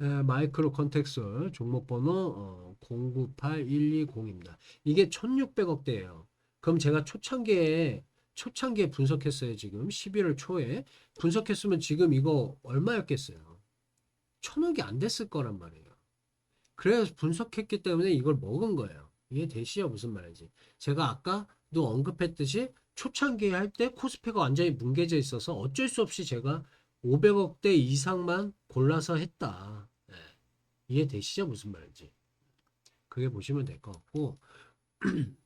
에, 마이크로 컨텍스 종목 번호 어, 098120입니다. 이게 1600억대예요. 그럼 제가 초창기에 초창기에 분석했어요. 지금 11월 초에 분석했으면 지금 이거 얼마였겠어요? 천억이 안 됐을 거란 말이에요. 그래서 분석했기 때문에 이걸 먹은 거예요. 이게 대시야 무슨 말인지. 제가 아까도 언급했듯이 초창기에 할 때 코스피가 완전히 뭉개져 있어서 어쩔 수 없이 제가 500억대 이상만 골라서 했다. 예. 이해 되시죠? 무슨 말인지. 그게 보시면 될 것 같고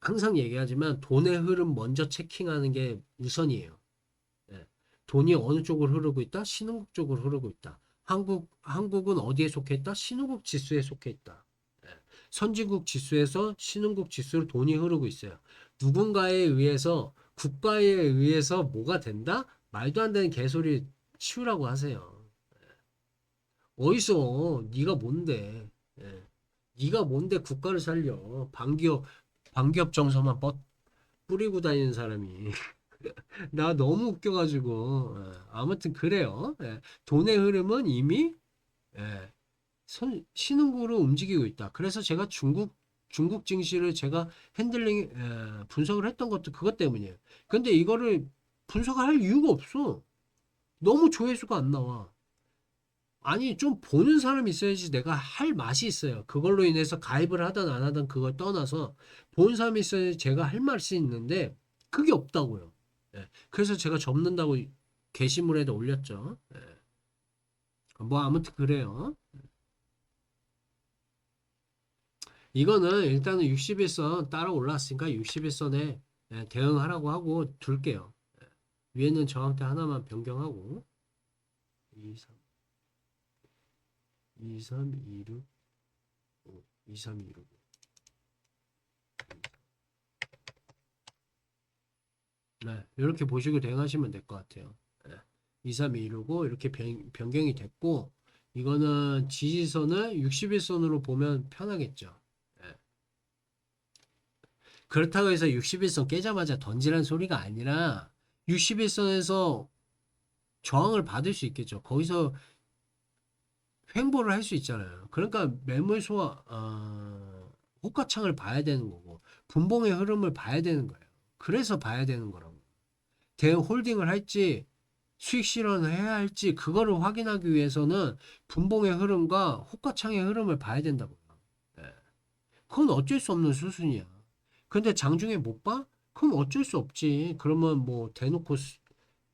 항상 얘기하지만 돈의 흐름 먼저 체킹하는 게 우선이에요. 예. 돈이 어느 쪽으로 흐르고 있다? 신흥국 쪽으로 흐르고 있다. 한국 한국은 어디에 속해 있다? 신흥국 지수에 속해 있다. 예. 선진국 지수에서 신흥국 지수로 돈이 흐르고 있어요. 누군가에 의해서 국가에 의해서 뭐가 된다? 말도 안 되는 개소리 치우라고 하세요. 예. 어디서 네가 뭔데? 예. 네가 뭔데 국가를 살려? 반기업 반기업 정서만 뻗 뿌리고 다니는 사람이 나 너무 웃겨가지고 예. 아무튼 그래요. 예. 돈의 흐름은 이미 예. 선, 신흥국으로 움직이고 있다. 그래서 제가 중국 중국 증시를 제가 핸들링 에, 분석을 했던 것도 그것 때문이에요. 근데 이거를 분석할 이유가 없어. 너무 조회수가 안 나와. 아니 좀 보는 사람이 있어야지 내가 할 맛이 있어요. 그걸로 인해서 가입을 하든 안 하든 그걸 떠나서 보는 사람이 있어야지 제가 할 맛이 있는데 그게 없다고요. 예. 그래서 제가 접는다고 게시물에다 올렸죠. 예. 뭐 아무튼 그래요. 이거는 일단은 61선 따라 올라왔으니까 61선에 예, 대응하라고 하고 둘게요. 예. 위에는 저항대 하나만 변경하고 2, 3 2, 3, 2, 6 2, 3, 2, 6 네, 이렇게 보시고 대응하시면 될 것 같아요. 예. 2, 3, 2, 6고 이렇게 변, 변경이 됐고 이거는 지지선을 61선으로 보면 편하겠죠. 그렇다고 해서 61선 깨자마자 던지라는 소리가 아니라 61선에서 저항을 받을 수 있겠죠. 거기서 횡보를 할 수 있잖아요. 그러니까 매물소와 어, 호가창을 봐야 되는 거고 분봉의 흐름을 봐야 되는 거예요. 그래서 봐야 되는 거라고. 대응 홀딩을 할지 수익 실현을 해야 할지 그거를 확인하기 위해서는 분봉의 흐름과 호가창의 흐름을 봐야 된다고요. 네. 그건 어쩔 수 없는 수순이야. 근데 장중에 못 봐? 그럼 어쩔 수 없지. 그러면 뭐 대놓고 수-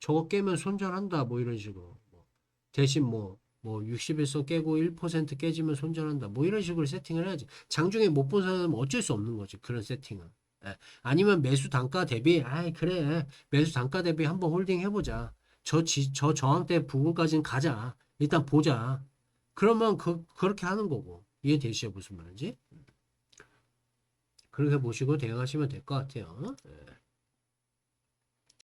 저거 깨면 손절한다 뭐 이런 식으로. 뭐 대신 뭐, 뭐 61선 깨고 1% 깨지면 손절한다. 뭐 이런 식으로 세팅을 해야지. 장중에 못 본 사람은 어쩔 수 없는 거지. 그런 세팅은. 예. 아니면 매수 단가 대비, 아이, 그래. 매수 단가 대비 한번 홀딩 해보자. 저 지, 저 저항대 부분까지는 가자. 일단 보자. 그러면 그, 그렇게 하는 거고. 이해되시죠? 무슨 말인지? 그렇게 보시고 대응하시면 될 것 같아요. 예.